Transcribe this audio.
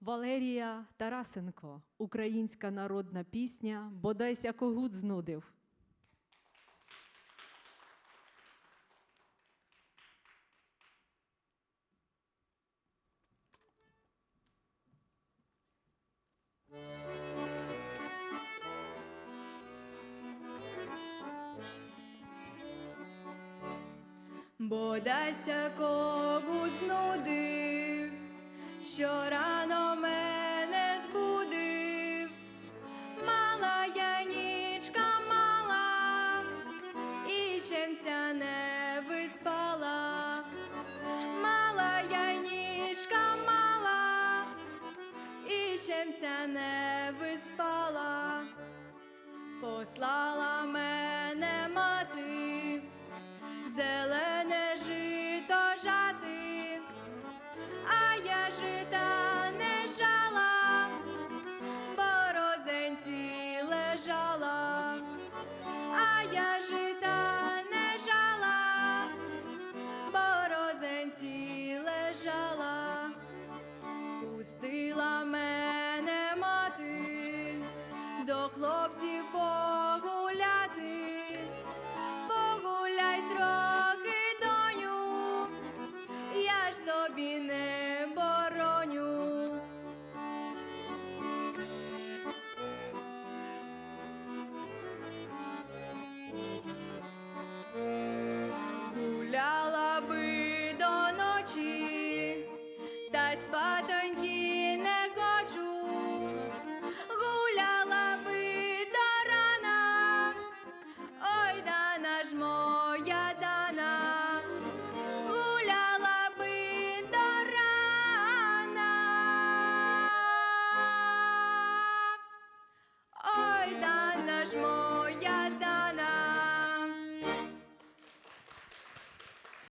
Валерія Тарасенко, українська народна пісня, бодайся когут знудив. Бодайся когут знудив, щора. нічемся не виспала, мала я нічка мала, і чемся не виспала, послала. Пустила мене мати до хлопців по.